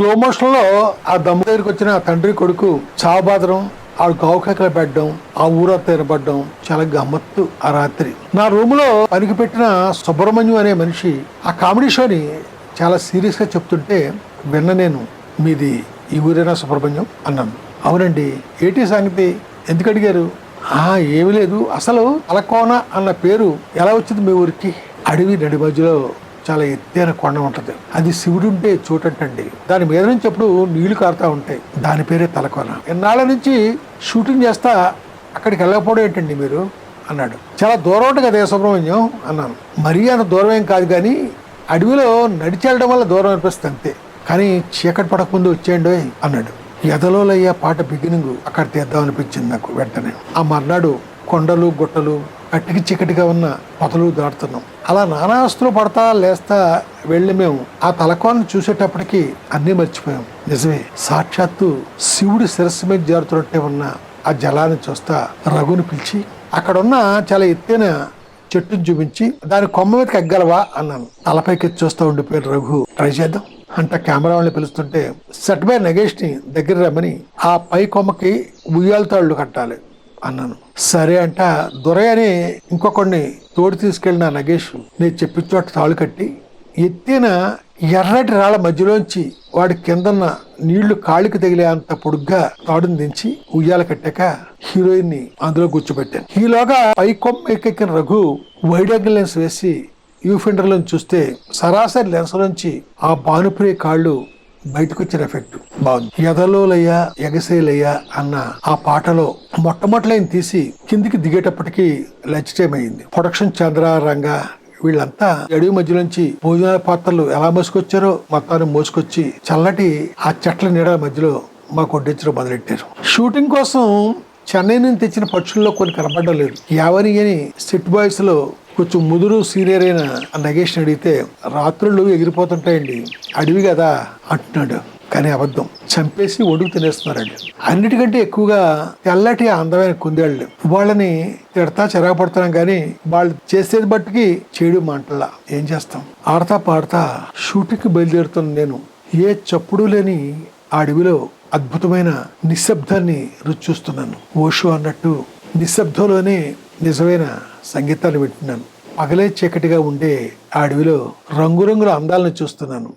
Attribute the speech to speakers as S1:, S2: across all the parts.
S1: Slow మోషన్లో ఆ దమ్ము దగ్గరికి వచ్చిన ఆ తండ్రి కొడుకు చావబాదరం ఆడు గావుకేకలు పెట్టడం ఆ ఊరా తీరబడ్డం చాలా గమ్మత్తు ఆ రాత్రి. నా రూమ్లో పనికి పెట్టిన సుబ్రహ్మణ్యం అనే మనిషి ఆ కామెడీ షోని చాలా సీరియస్గా చెప్తుంటే విన్న నేను మీది ఈ ఊరేనా సుబ్రహ్మణ్యం? అన్నాను. అవునండి. ఏటీ సంగతి? ఎందుకు అడిగారు? ఆ ఏమీ లేదు. అసలు అలకోన అన్న పేరు ఎలా వచ్చింది మీ ఊరికి? అడవి నడి మధ్యలో చాలా ఎత్తైన కొండ ఉంటుంది. అది శివుడు ఉంటే చోటంటండి. దాని మీద నుంచి అప్పుడు నీళ్ళు కారుతా ఉంటాయి. దాని పేరే తలకోన. ఎన్నాళ్ళ నుంచి షూటింగ్ చేస్తా అక్కడికి వెళ్ళకపోవడం ఏంటండి మీరు? అన్నాడు. చాలా దూరం ఉంటుంది కదా సుబ్రహ్మణ్యం? అన్నాను. మరీ అంత దూరం ఏం కాదు కానీ అడవిలో నడిచి వల్ల దూరం అనిపిస్తుంది అంతే. కానీ చీకటి పడకముందు వచ్చేయండి అన్నాడు. ఎదలోలయ్యే పాట బిగినింగ్ అక్కడ తీద్దాం అనిపించింది నాకు వెంటనే. ఆ మర్నాడు కొండలు గుట్టలు అట్టికి చీకటిగా ఉన్న పొదలు దాటుతున్నాం. అలా నానాస్తులు పడతా లేస్తా వెళ్ళి మేము ఆ తలకోనను చూసేటప్పటికి అన్నీ మర్చిపోయాం. నిజమే సాక్షాత్తు శివుడి శిరస్సు మీద జారుతున్నట్టే ఉన్న ఆ జలాన్ని చూస్తా రఘుని పిలిచి అక్కడున్న చాలా ఎత్తైన చెట్టును చూపించి దాని కొమ్మ మీదకి ఎగ్గలవా? అన్నాను. తలపైకి ఎత్తి చూస్తూ ఉండిపోయాడు రఘు. ట్రై చేద్దాం. అంట కెమెరా వాళ్ళని పిలుస్తుంటే సెట్ బై నగేష్ని దగ్గర రమ్మని ఆ పై కొమ్మకి ఉయ్యాల తాళ్ళు కట్టాలి. అన్నాను. సరే అంట దొరయని ఇంకొకడిని తోడు తీసుకెళ్ళిన నగేష్ నేను చెప్పిన చోట తాళు కట్టి ఎత్తిన ఎర్రటి రాళ్ళ మధ్యలోంచి వాడి కిందన్న నీళ్ళు కాళ్ళకి తగిలే అంత పొడుగ్గా తాడుని దించి ఉయ్యాల కట్టాక హీరోయిన్ని అందులో కూర్చోబెట్టాను. ఈలోగా పై కొమ్మ ఎక్కెక్కిన రఘు వైడ్ యాంగిల్ లెన్స్ వేసి వ్యూ చూస్తే సరాసరి లెన్స్ నుంచి ఆ భానుప్రియ కాళ్ళు బయటకు వచ్చిన ఎఫెక్ట్ బాగుంది. ఎదలోలయ్యా ఎగసేలయ్యా అన్న ఆ పాటలో మొట్టమొదటి తీసి కిందికి దిగేటప్పటికి లంచ్ టైం అయింది ప్రొడక్షన్ చంద్ర రంగ వీళ్ళంతా అడవి మధ్యలోంచి భోజనాల పాత్రలు ఎలా మోసుకొచ్చారో మొత్తాన్ని మోసుకొచ్చి చల్లటి ఆ చెట్ల నీడల మధ్యలో మాకు వడ్డించడం మొదలెట్టారు. షూటింగ్ కోసం చెన్నై నుంచి తెచ్చిన పక్షుల్లో కొన్ని కనపడడం లేదు. యావని అని సిట్ బాయ్స్లో కొంచెం ముదురు సీనియర్ అయిన ఆ నగేష్ అడిగితే రాత్రులు ఎగిరిపోతుంటాయండి. అడవి కదా అంటున్నాడు. కానీ అబద్ధం. చంపేసి ఒడుగు తినేస్తున్నారండి. అన్నిటికంటే ఎక్కువగా తెల్లటి అందమైన కుందేళ్ళు. వాళ్ళని తిడతా చెరగపడుతున్నాం కానీ వాళ్ళు చేసేది బట్టికి చేయడం మంటలా ఏం చేస్తాం? ఆడతా పాడతా షూటింగ్కి బయలుదేరుతున్న నేను. ఏ చప్పుడు లేని ఆ అడవిలో అద్భుతమైన నిశ్శబ్దాన్ని రుచి చూస్తున్నాను. ఓషో అన్నట్టు నిశ్శబ్దంలోనే నిజమైన సంగీతాలు వింటున్నాను. పగలే చీకటిగా ఉండే ఆ అడవిలో రంగురంగుల అందాలను చూస్తున్నాను.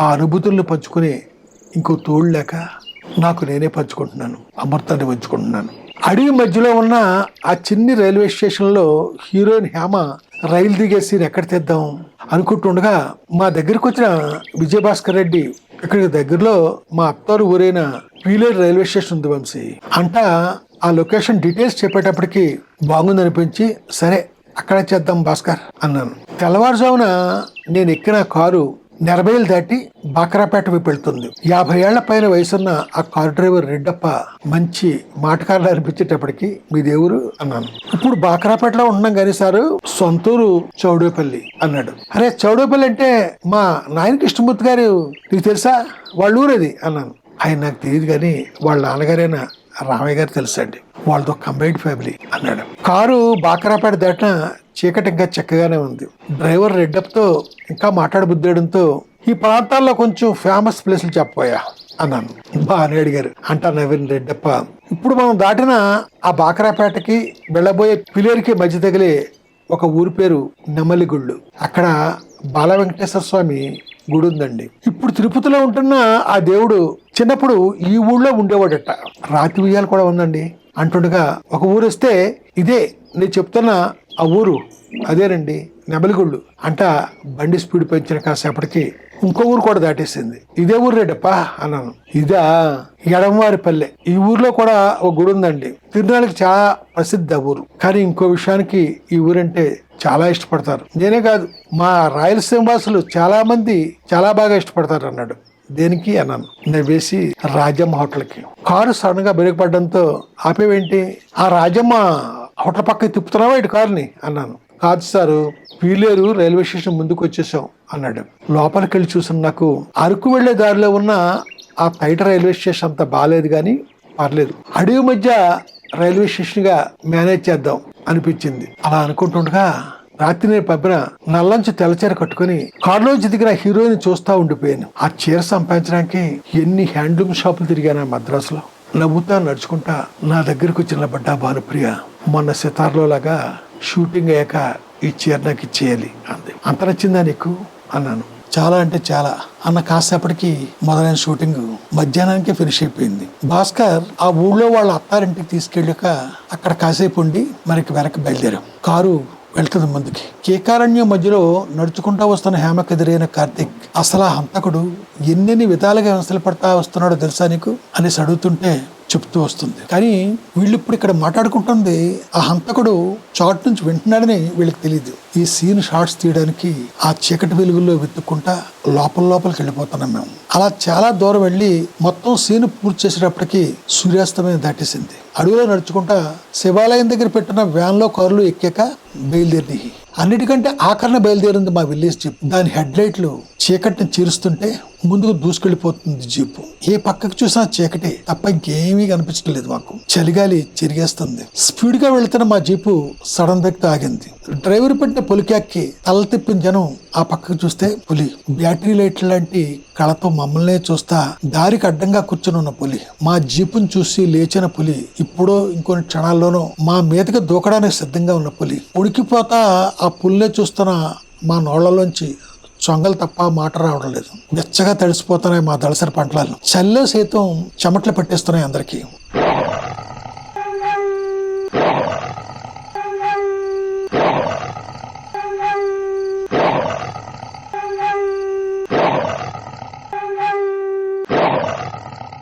S1: ఆ అనుభూతులను పంచుకునే ఇంకో తోడు లేక నాకు నేనే పంచుకుంటున్నాను. అమృతాన్ని పంచుకుంటున్నాను. అడవి మధ్యలో ఉన్న ఆ చిన్ని రైల్వే స్టేషన్లో హీరోయిన్ హేమ రైలు దిగే సీన్ ఎక్కడ తెద్దాం అనుకుంటుండగా మా దగ్గరికి వచ్చిన విజయభాస్కర్ రెడ్డి ఇక్కడికి దగ్గరలో మా అత్తారు ఊరైన పీలేరు రైల్వే స్టేషన్ ఉంది వంశీ. అంట ఆ లొకేషన్ డీటెయిల్స్ చెప్పేటప్పటికి బాగుందనిపించి సరే అక్కడ చేద్దాం భాస్కర్ అన్నాను. తెల్లవారుజామున నేను ఎక్కిన కారు నెరబైలు దాటి బాకరాపేట వైపు వెళ్తుంది. యాభై ఏళ్ళ పైన వయసున్న ఆ కారు డ్రైవర్ రెడ్డప్ప మంచి మాటకారులు అనిపించేటప్పటికి మీ దేవురు అన్నాను. ఇప్పుడు బాకరాపేటలో ఉన్నాం కానీ సారు సొంతూరు చౌడేపల్లి అన్నాడు. అరే చౌడేపల్లి అంటే మా నాయన కృష్ణమూర్తి గారు నీకు తెలుసా? వాళ్ళ ఊరేది అన్నాను. ఆయన నాకు తెలియదు కానీ వాళ్ళ నాన్నగారైన రామయ్య గారు తెలుసండి. వాళ్ళతో కంబైన్డ్ ఫ్యామిలీ అన్నాడు. కారు బాకరాపేట దాటిన చీకటి ఇంకా చక్కగానే ఉంది. డ్రైవర్ రెడ్డప్తో ఇంకా మాట్లాడబుద్దేయడంతో ఈ ప్రాంతాల్లో కొంచెం ఫేమస్ ప్లేసులు చెప్పబోయా అన్నాను. బాగానే అడిగారు. అంటా నవీన్ రెడ్డప్ప ఇప్పుడు మనం దాటిన ఆ బాకరాపేటకి వెళ్ళబోయే పిలేరికి మధ్య తగిలే ఒక ఊరి పేరు నెమలిగుళ్ళు. అక్కడ బాల వెంకటేశ్వర స్వామి గుడి ఉందండి. ఇప్పుడు తిరుపతిలో ఉంటున్న ఆ దేవుడు చిన్నప్పుడు ఈ ఊళ్ళో ఉండేవాడట. రాతి ఉయ్యాలు కూడా ఉందండి. అంటుండగా ఒక ఊరు వస్తే ఇదే నేను చెప్తున్న ఆ ఊరు అదేనండి నెబలిగుళ్ళు అంట బండి స్పీడ్ పెంచిన కాసేపటికి ఇంకో ఊరు కూడా దాటేసింది. ఇదే ఊరు రేటప్పా అన్నాను. ఇదా ఎడమవారిపల్లె. ఈ ఊర్లో కూడా ఒక గుడి ఉందండి. తిరునాళ్ళకి చాలా ప్రసిద్ధ ఊరు. కానీ ఇంకో విషయానికి ఈ ఊరంటే చాలా ఇష్టపడతారు. నేనే కాదు మా రాయలసీమ వాసులు చాలా మంది చాలా బాగా ఇష్టపడతారు అన్నాడు. దేనికి అన్నాను. నేను వేసి రాజమ్మ హోటల్కి. కారు సడన్గా గా ఆపేవేంటి? ఆ రాజమ్మ హోటల్ పక్కకి తిప్పుతున్నావా ఇటు కారుని? అన్నాను. కాదు సారు పీలేరు రైల్వే స్టేషన్ ముందుకు వచ్చేసాం అన్నాడు. లోపలికి వెళ్ళి చూసిన నాకు అరకు వెళ్ళే దారిలో ఉన్న ఆ బయట రైల్వే స్టేషన్ అంత బాగాలేదు కానీ పర్లేదు. అడవి మధ్య రైల్వే స్టేషన్గా మేనేజ్ చేద్దాం అనిపించింది. అలా అనుకుంటుండగా రాత్రి నేను పంపిన నల్లంచి తెల్లచీర కట్టుకుని కారులోంచి దిగిన హీరోయిన్ చూస్తూ ఉండిపోయాను. ఆ చీర సంపాదించడానికి ఎన్ని హ్యాండ్లూమ్ షాపులు తిరిగాను మద్రాసులో. నవ్వుతా నడుచుకుంటా నా దగ్గరకు వచ్చిన బడ్డా భానుప్రియ మొన్న సితార్లోలాగా షూటింగ్ అయ్యాక ఈ చీర నాకు ఇచ్చేయాలి అంది. అంత నచ్చిందా నీకు? అన్నాను. చాలా అంటే చాలా. అన్న కాసేపటికి మొదలైన షూటింగ్ మధ్యాహ్నానికే ఫినిష్ అయిపోయింది. భాస్కర్ ఆ ఊళ్ళో వాళ్ళ అత్తారింటికి తీసుకెళ్ళాక అక్కడ కాసేపు ఉండి మనకి వెనక్కి బయలుదేరాం. కారు వెళ్తుంది ముందుకి. కేకారణ్యం మధ్యలో నడుచుకుంటా వస్తున్న హేమకు ఎదురైన కార్తిక్ అసలు ఆ హంతకుడు ఎన్నెన్ని విధాలుగా వ్యవస్థలు పడతా వస్తున్నాడో తెలుసా నీకు? అనేసి అడుగుతుంటే చెప్తూ వస్తుంది. కానీ వీళ్ళు ఇప్పుడు ఇక్కడ మాట్లాడుకుంటుంది ఆ హంతకుడు చాట్ నుంచి వింటున్నాడని వీళ్ళకి తెలియదు ఈ సీన్ షార్ట్స్ తీయడానికి ఆ చీకటి వెలుగుల్లో వెతుక్కుంటా లోపల లోపలికి వెళ్ళిపోతున్నాం మేము. అలా చాలా దూరం వెళ్ళి మొత్తం సీన్ పూర్తి చేసేటప్పటికి సూర్యాస్తమయం దాటేసింది. అడవిలో నడుచుకుంటా శివాలయం దగ్గర పెట్టిన వ్యాన్లో కారులు ఎక్కాక బయలుదేరి అన్నిటికంటే ఆఖరణ బయలుదేరింది మా విలేజ్ జీప్ దాని హెడ్ లైట్లు చీకటిని చీరుస్తుంటే ముందుకు దూసుకెళ్ళిపోతుంది జీపు. ఏ పక్కకు చూసినా చీకటి తప్ప ఇంకేమీ కనిపించట్లేదు మాకు. చలిగాలి చెరిగేస్తుంది. స్పీడ్గా వెళ్తున్న మా జీపు సడన్ బ్రేక్ తాగింది ఆగింది. డ్రైవర్ పెట్టిన పులికాక్కి తల తిప్పిన జనం ఆ పక్కకు చూస్తే పులి. బ్యాటరీ లైట్ లాంటి కళతో మమ్మల్నే చూస్తా దారికి అడ్డంగా కూర్చుని ఉన్న పులి. మా జీపును చూసి లేచిన పులి ఇప్పుడో ఇంకొన్ని క్షణాల్లోనూ మా మీదకి దూకడానికి సిద్ధంగా ఉన్న పులి. ఉడికిపోతా ఆ పుల్లే చూస్తున్న మా నోళ్ళలోంచి చొంగలు తప్ప మాట రావడం లేదు. వెచ్చగా తడిసిపోతున్నాయి మా దళసరి పంటలను చల్లో సైతం చెమట్లు పట్టేస్తున్నాయి అందరికీ.